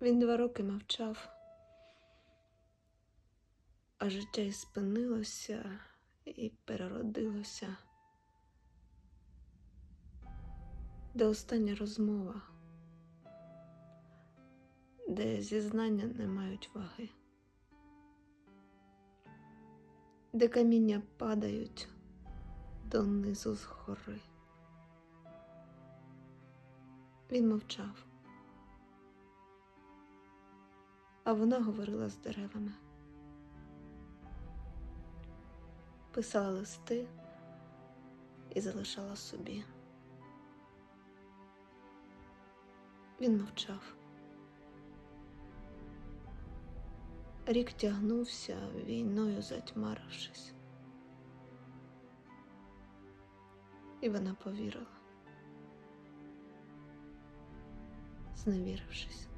Він два роки мовчав, а життя і спинилося і переродилося. Де остання розмова, де зізнання не мають ваги, де каміння падають донизу з гори. Він мовчав, а вона говорила з деревами, писала листи і залишала собі. Він мовчав. Рік тягнувся війною затьмарившись. І вона повірила, зневірившись.